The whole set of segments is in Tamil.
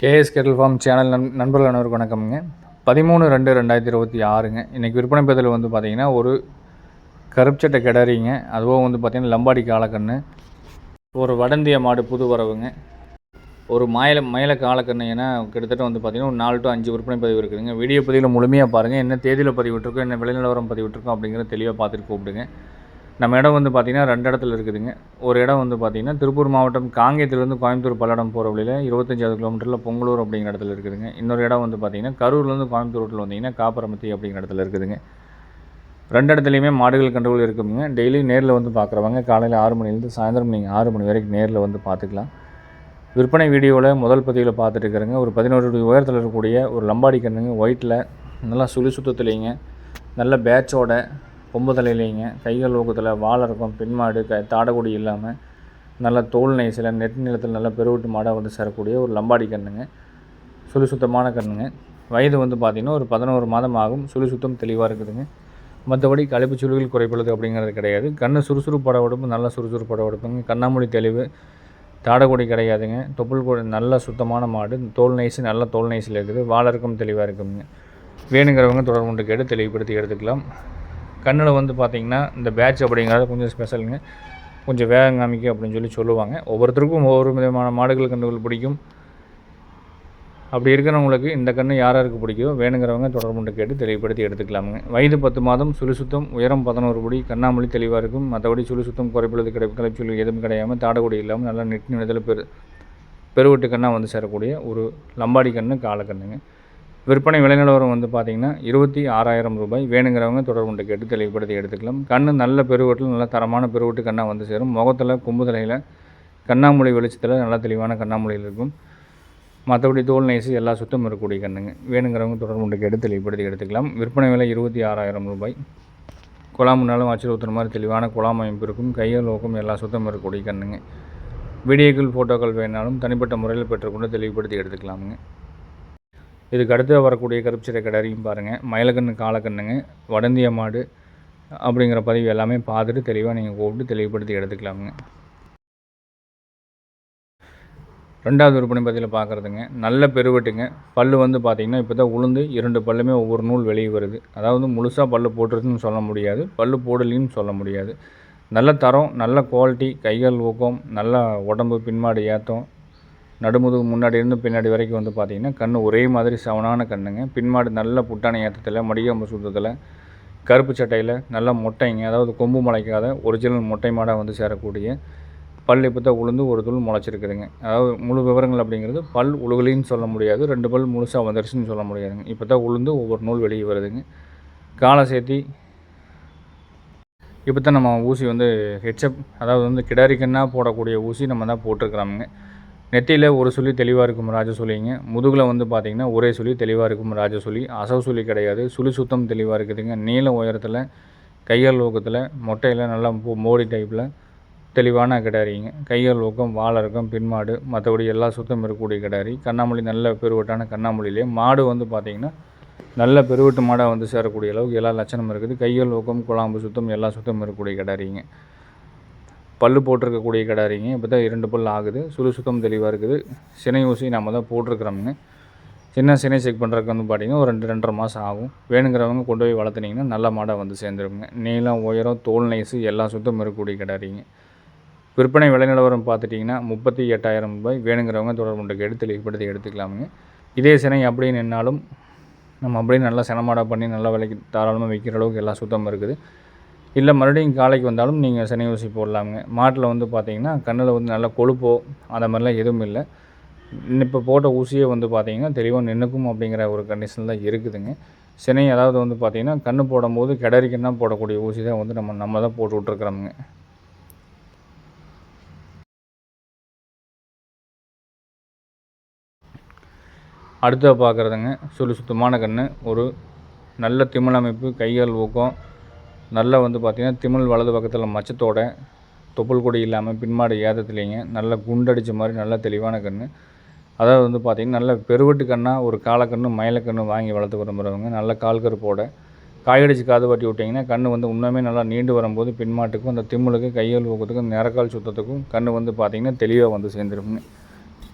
கேஎஸ் கேட்டல் ஃபார்ம் சேனல் நண் நண்பர்கள் அனைவருக்கு வணக்கம்ங்க. பதிமூணு ரெண்டு ரெண்டாயிரத்தி இருபத்தி ஆறுங்க. இன்றைக்கி விற்பனை பதில் வந்து பார்த்திங்கன்னா ஒரு கருப்சட்டை கிடறிங்க. அதுவும் வந்து பார்த்திங்கன்னா லம்பாடி காலக்கண்ணு. ஒரு வடந்திய மாடு புது வரவுங்க. ஒரு மயில மயில காலக்கண்ணு ஏன்னா கிட்டத்தட்ட வந்து பார்த்திங்கன்னா ஒரு நாலு டு அஞ்சு விற்பனை பதிவு இருக்குதுங்க. வீடியோ பதிவில் முழுமையாக பாருங்கள் என்ன தேதியில் பதிவிட்டிருக்கோம் என்ன விலை நிலவரம் பதிவிட்டிருக்கோம் அப்படிங்கிறத தெளிவாக பார்த்துட்டு கூப்பிடுங்க. நம்ம இடம் வந்து பார்த்திங்கன்னா ரெண்டு இடத்துல இருக்குதுங்க. ஒரு இடம் வந்து பார்த்திங்கன்னா திருப்பூர் மாவட்டம் காங்கேயத்துலேருந்து கோயம்புத்தூர் பல்லடம் போகிற வழியில் இருபத்தஞ்சாவது கிலோமீட்டரில் பொங்கலூர் அப்படிங்கிற இடத்துல இருக்குதுங்க. இன்னொரு இடம் வந்து பார்த்திங்கன்னா கரூர்லேருந்து கோயம்புத்தூர் ரோட்டில் வந்தீங்கன்னா காப்பரமத்தி அப்படிங்கிற இடத்துல இருக்குதுங்க. ரெண்டு இடத்துலையுமே மாடுகள் கண்டுகள் இருக்குதுங்க டெய்லி நேரில் வந்து பார்க்குறவங்க காலையில் ஆறு மணிலேருந்து சாயந்தரம் நீங்கள் ஆறு மணி வரைக்கும் நேரில் வந்து பார்த்துக்கலாம் விற்பனை வீடியோவில் முதல் பதிவில் பார்த்துட்டு இருக்கிறேங்க. ஒரு பதினோரு அடி உயரத்தில் இருக்கக்கூடிய ஒரு லம்பாடி கண்ணுங்க ஒயிட்டில் நல்லா சுழி சுத்தத்துலேங்க நல்ல பேட்சோட கொம்பு இல்லைங்க. கைகள் ஊக்கத்தில் வாழை இருக்கும் பின்மாடு க தாடகுடி இல்லாமல் நல்ல தோல் நெய்சில் நெட் நிலத்தில் நல்ல பெருவிட்டு மாடாக வந்து சேரக்கூடிய ஒரு லம்பாடி கண்ணுங்க. சுழி சுத்தமான கண்ணுங்க. வயது வந்து பார்த்திங்கன்னா ஒரு பதினோரு மாதம் ஆகும். சுழி சுத்தம் தெளிவாக இருக்குதுங்க. மற்றபடி கழிப்பு சுழிகள் குறைப்படுது அப்படிங்கிறது கிடையாது. கண்ணு சுறுசுறுப்பட உடம்பு நல்ல சுறுசுறுப்பட உடம்புங்க கண்ணாமொழி தெளிவு தாடகுடி கிடையாதுங்க. தொப்புள் கூட நல்ல சுத்தமான மாடு. தோல் நைஸு நல்ல தோல் நைஸில் இருக்குது. வாழறக்கும் தெளிவாக இருக்குங்க. வேணுங்கிறவங்க தொடர்பு கொண்டு கேட்டு தெளிவுபடுத்தி எடுத்துக்கலாம். கண்ணில் வந்து பார்த்திங்கன்னா இந்த பேட்ச் அப்படிங்கிறது கொஞ்சம் ஸ்பெஷலுங்க கொஞ்சம் வேகம் காமிக்கும் அப்படின்னு சொல்லி சொல்லுவாங்க. ஒவ்வொருத்தருக்கும் ஒவ்வொரு விதமான மாடுகள் கன்றுகள் பிடிக்கும். அப்படி இருக்கிறவங்களுக்கு இந்த கன்று யார் யாருக்கு பிடிக்குதோ வேணுங்கிறவங்க தொடர்பு கேட்டு தெளிவுபடுத்தி எடுத்துக்கலாமுங்க. வயது பத்து மாதம் சுழி சுத்தம் உயரம் பதினோரு படி கண்ணாமொழி தெளிவாக இருக்கும். மற்றபடி சுழி சுத்தம் குறைப்பழுது கிடை சொல்லி எதுவும் கிடையாமல் தாடகுடி இல்லாமல் நல்லா நெட் நிலத்தில் பெரு பெருவெட்டு கண்ணாக வந்து சேரக்கூடிய ஒரு லம்பாடி கன்று காலக்கண்ணுங்க. விற்பனை விலை நிலவரம் வந்து பார்த்திங்கன்னா இருபத்தி ஆறாயிரம் ரூபாய். வேணுங்கிறவங்க தொடர்பு கொண்டு கேட்டு தெளிவுபடுத்தி எடுத்துக்கலாம். கண் நல்ல பெருவட்டில் நல்ல தரமான பெருவட்டு கண்ணாக வந்து சேரும். முகத்தில் கும்புதலையில் கண்ணாமூலை வெளிச்சத்தில் நல்ல தெளிவான கண்ணாமொழியில் இருக்கும். மற்றபடி தோல் நைஸு எல்லா சுத்தம் இருக்கக்கூடிய கண்ணுங்க. வேணுங்கிறவங்க தொடர்பு கொண்டு கேட்டு தெளிவுபடுத்தி எடுத்துக்கலாம். விற்பனை விலை இருபத்தி ஆறாயிரம் ரூபாய். குழாம் முன்னாலும் வச்சு ஊற்றுற மாதிரி தெளிவான குழாம் அமைப்பு இருக்கும். கையால் நோக்கம் எல்லா சுத்தம் இருக்கக்கூடிய கண்ணுங்க. வீடியோக்கள் ஃபோட்டோக்கள் வேணாலும் தனிப்பட்ட முறையில் பெற்றுக்கொண்டு தெளிவுபடுத்தி எடுத்துக்கலாமுங்க. இதுக்கு அடுத்து வரக்கூடிய கருப்புச்சிறை கடரையும் பாருங்கள் மயிலக்கண்ணு காலக்கண்ணுங்க வடந்திய மாடு அப்படிங்கிற பதிவு எல்லாமே பார்த்துட்டு தெளிவாக நீங்கள் கூப்பிட்டு தெளிவுபடுத்தி எடுத்துக்கலாமுங்க. ரெண்டாவது விற்பனை பதிவில் பார்க்குறதுங்க. நல்ல பெருவெட்டுங்க. பல் வந்து பார்த்திங்கன்னா இப்போ தான் உளுந்து இரண்டு பல்லுமே ஒவ்வொரு நூல் வெளியே வருது. அதாவது முழுசாக பல் போட்டுருதுன்னு சொல்ல முடியாது. பல் போடலின்னு சொல்ல முடியாது. நல்ல தரம் நல்ல குவாலிட்டி கைகள் ஊக்கம் நல்ல உடம்பு பின்மாடு ஏற்றம் நடுமுதுகு முன்னாடி இருந்து பின்னாடி வரைக்கும் வந்து பார்த்திங்கன்னா கண் ஒரே மாதிரி சவனான கண்ணுங்க. பின்மாடு நல்ல புட்டான ஏற்றத்தில் மடிகம்பு சுத்தத்தில் கருப்பு சட்டையில் நல்ல மொட்டைங்க. அதாவது கொம்பு முளைக்காத ஒரிஜினல் மொட்டை மாடாக வந்து சேரக்கூடிய பல் இப்போ தான் உளுந்து ஒரு துள் முளைச்சிருக்குதுங்க. அதாவது முழு விவரங்கள் அப்படிங்கிறது பல் உழுகலின்னு சொல்ல முடியாது. ரெண்டு பல் முழுசாக வந்துருச்சுன்னு சொல்ல முடியாதுங்க. இப்போ தான் உளுந்து ஒவ்வொரு நூல் வெளியே வருதுங்க. காலை சேர்த்தி இப்போ தான் நம்ம ஊசி வந்து ஹெச்எப் அதாவது வந்து கிடாரிக்கன்னா போடக்கூடிய ஊசி நம்ம தான் போட்டிருக்கிறோமுங்க. நெத்தியில் ஒரு சொல்லி தெளிவாக இருக்கும் ராஜ சொல்லிங்க முதுகில் வந்து பார்த்திங்கன்னா ஒரே சொல்லி தெளிவாக இருக்கும் ராஜ சொல்லி அசவு சொல்லி கிடையாது. சுழி சுத்தம் தெளிவாக இருக்குதுங்க. நீள உயரத்தில் கையால் ஊக்கத்தில் மொட்டையில் நல்லா மோடி டைப்பில் தெளிவான கிடாரிங்க. கையால் ஊக்கம் வாழறக்கம் பின்மாடு மற்றபடி எல்லா சுத்தம் இருக்கக்கூடிய கிடாரி. கண்ணாமொழி நல்ல பெருவட்டான கண்ணாமொழியிலே. மாடு வந்து பார்த்திங்கன்னா நல்ல பெருவட்டு மாடாக வந்து சேரக்கூடிய அளவுக்கு எல்லா லட்சணம் இருக்குது. கையால் ஊக்கம் குழாம்பு சுத்தம் எல்லா சுத்தம் இருக்கக்கூடிய கிடாரிங்க. பல் போட்டிருக்கக்கூடிய கிடாரிங்க இப்போ தான் இரண்டு பல் ஆகுது. சுறுசுக்கம் தெளிவாக இருக்குது. சினை ஊசி நம்ம தான் போட்டிருக்கிறோமுங்க சின்ன சினை செக் பண்ணுறதுக்கு வந்து பார்த்திங்கன்னா ஒரு ரெண்டு ரெண்டரை மாதம் ஆகும். வேணுங்கிறவங்க கொண்டு போய் வளர்த்துனீங்கன்னா நல்ல மாடாக வந்து சேர்ந்துருக்குங்க நீளம் உயரம் தோல் நைஸு எல்லா சுத்தம் இருக்கக்கூடிய கிடாரிங்க விற்பனை விலை நிலவரம் பார்த்துட்டிங்கன்னா முப்பத்தி எட்டாயிரம் ரூபாய். வேணுங்கிறவங்க தொடர்பு கொண்டு எடுத்து தெளிவுபடுத்தி எடுத்துக்கலாமுங்க. இதே சினை அப்படியே நின்னாலும் நம்ம அப்படியே நல்லா சினமாடாக பண்ணி நல்லா விலைக்கு தாராளமாக விற்கிற அளவுக்கு எல்லா சுத்தம் இருக்குது. இல்லை மறுபடியும் காலைக்கு வந்தாலும் நீங்கள் சனி ஊசி போடலாமுங்க. மாட்டில் வந்து பார்த்தீங்கன்னா கண்ணில் வந்து நல்லா கொழுப்போ அந்த மாதிரிலாம் எதுவும் இல்லை. இப்போ போட்ட ஊசியே வந்து பார்த்தீங்கன்னா தெளிவாக நின்றுக்கும் அப்படிங்கிற ஒரு கண்டிஷன் தான் இருக்குதுங்க. சினை அதாவது வந்து பார்த்திங்கன்னா கண்ணு போடும்போது கிடரிக்கன்னா போடக்கூடிய ஊசி தான் வந்து நம்ம நம்ம தான் போட்டு விட்ருக்குறோமுங்க அடுத்த பார்க்குறதுங்க சுழி சுத்தமான கண் ஒரு நல்ல திமிழ் அமைப்பு கையால் ஊக்கம் நல்லா வந்து பார்த்திங்கன்னா திமிழ் வலது பக்கத்தில் மச்சத்தோட தொப்புள் கொடி இல்லாமல் பின்மாடு ஏதத்துலேங்க நல்ல குண்டடிச்ச மாதிரி நல்ல தெளிவான கன்று அதாவது வந்து பார்த்திங்கன்னா நல்ல பெருவெட்டு கண்ணாக ஒரு காலக்கண்ணு மயிலக்கண்ணு வாங்கி வளர்த்து விரும்புகிறவங்க நல்ல கால் கருப்போட. காயடிச்சு காது வட்டி விட்டிங்கன்னா கண் வந்து இன்னுமே நல்லா நீண்டு வரும்போது பின்மாட்டுக்கும் அந்த திம்முளுக்கு கையல் ஊக்கத்துக்கும் நிறக்கால் சுத்தத்துக்கும் கண் வந்து பார்த்திங்கன்னா தெளிவாக வந்து சேர்ந்துருக்குங்க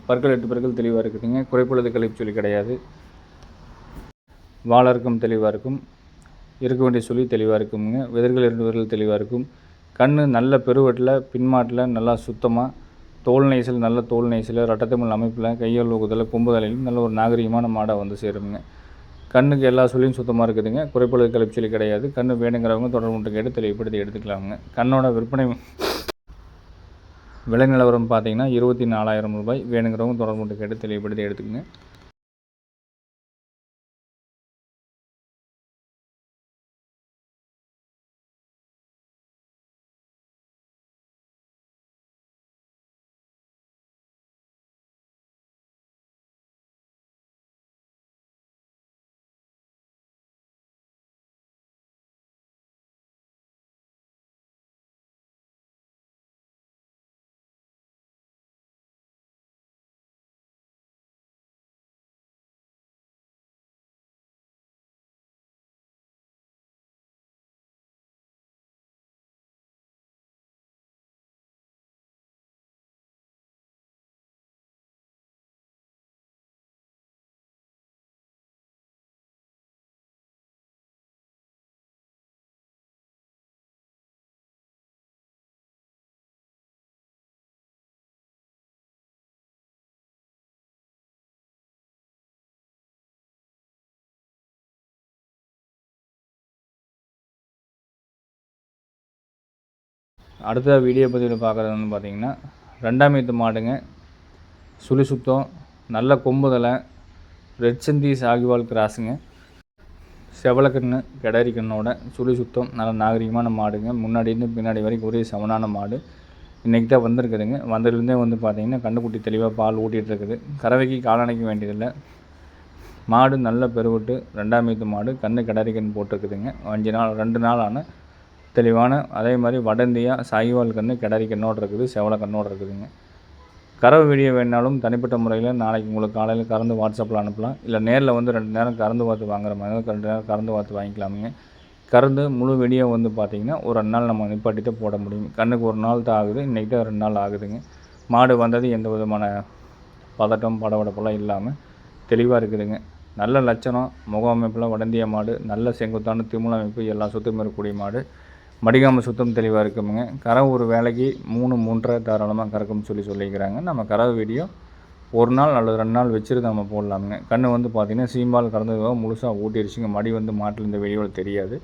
பற்கள் எட்டு பற்கள் தெளிவாக இருக்குதுங்க. குறைப்பொழுது கழிப்பு சொல்லி கிடையாது. வாழறக்கும் தெளிவாக இருக்கும். இருக்க வேண்டிய சொல்லி தெளிவாக இருக்குங்க. விதர்கள் இரண்டு தெளிவாக இருக்கும். கண் நல்ல பெருவட்டில் பின்மாட்டில் நல்லா சுத்தமாக தோல் நெய்சல் நல்ல தோல் நெய்சல் ரட்டத்தமிழ் அமைப்பில் கையால் ஊக்குதல் கொம்புதலையும் நல்ல ஒரு நாகரிகமான மாடாக வந்து சேருங்க கண்ணுக்கு எல்லா சொல்லியும் சுத்தமாக இருக்குதுங்க. குறைப்பளவு கழிச்சொல்லி கிடையாது. கண் வேணுங்கிறவங்க தொடர்பு கேட்டு தெளிவுபடுத்தி எடுத்துக்கலாமுங்க. கண்ணோட விற்பனை விலை நிலவரம் பார்த்தீங்கன்னா இருபத்தி நாலாயிரம் ரூபாய். வேணுங்கிறவங்க தொடர்பு கேட்டு தெளிவுபடுத்தி எடுத்துக்கங்க. அடுத்த வீடியோ பதிவில் பார்க்குறது வந்து பார்த்தீங்கன்னா ரெண்டாம் ஈத்து மாடுங்க. சுழி சுத்தம் நல்ல கொம்புதலை ரெட் செந்தி சாகிவால் கிராஸுங்க செவலக்கண்ணு கிடாரி கண்ணோட சுழி சுத்தம் நல்ல நாகரிகமான மாடுங்க. முன்னாடிருந்து பின்னாடி வரைக்கும் ஒரே சமனான மாடு. இன்றைக்கி தான் வந்திருக்குதுங்க. வந்ததுலேருந்தே வந்து பார்த்தீங்கன்னா கண்ணுக்குட்டி தெளிவாக பால் ஊட்டிகிட்டு இருக்குது கறவைக்கு காலணைக்க வேண்டியதில்லை. மாடு நல்ல பெருவிட்டு ரெண்டாம் ஈத்து மாடு கண்ணு கிடாரி போட்டிருக்குதுங்க. அஞ்சு நாள் ரெண்டு நாள் ஆனால் தெளிவான அதே மாதிரி வடந்தியாக சாகிவால் கன்று கிடரி கண்ணோடு இருக்குது செவலை கண்ணோடு இருக்குதுங்க. கறவை வீடியோ வேணாலும் தனிப்பட்ட முறையில் நாளைக்கு உங்களுக்கு காலையில் கறந்து வாட்ஸ்அப்பில் அனுப்பலாம். இல்லை நேரில் வந்து ரெண்டு நேரம் கறந்து பார்த்து வாங்குற மாதிரி ரெண்டு நேரம் கறந்து பார்த்து வாங்கிக்கலாமுங்க. கறந்து முழு வெடியை வந்து பார்த்திங்கன்னா ஒரு ரெண்டு நாள் நம்ம நிப்பாட்டிட்டு போட முடியும். கண்ணுக்கு ஒரு நாள் தான் ஆகுது இன்றைக்கி தான் ரெண்டு நாள் ஆகுதுங்க. மாடு வந்தது எந்த விதமான பதட்டம் படபடப்பெல்லாம் இல்லாமல் தெளிவாக இருக்குதுங்க. நல்ல லட்சணம் முக அமைப்பில் வடந்திய மாடு நல்ல செங்குத்தான திமுல அமைப்பு எல்லா சொத்தும் இருக்கக்கூடிய மாடு. மடிகாமல் சுத்தம் தெளிவாக இருக்குமுங்க. கறவை ஒரு வேலைக்கு மூணு மூன்றரை தாராளமாக கறக்கும்னு சொல்லி சொல்லிக்கிறாங்க. நம்ம கறவை வீடியோ ஒரு நாள் அல்லது ரெண்டு நாள் வச்சுருந்து நம்ம போடலாமுங்க. கண் வந்து பார்த்திங்கன்னா சீம்பால் கறந்ததுக்காக முழுசாக ஊட்டிடுச்சுங்க மடி வந்து மாட்டில் இந்த வீடியோவில் தெரியாது.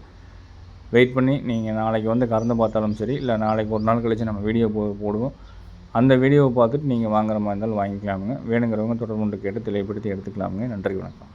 வெயிட் பண்ணி நீங்கள் நாளைக்கு வந்து கறந்து பார்த்தாலும் சரி இல்லை நாளைக்கு ஒரு நாள் கழித்து நம்ம வீடியோ போ போடுவோம். அந்த வீடியோவை பார்த்துட்டு நீங்கள் வாங்குற மாதிரி இருந்தாலும் வாங்கிக்கலாமுங்க. வேணுங்கிறவங்க தொடர்பு கொண்டு கேட்டு தெளிவுபடுத்தி எடுத்துக்கலாமுங்க. நன்றி வணக்கம்.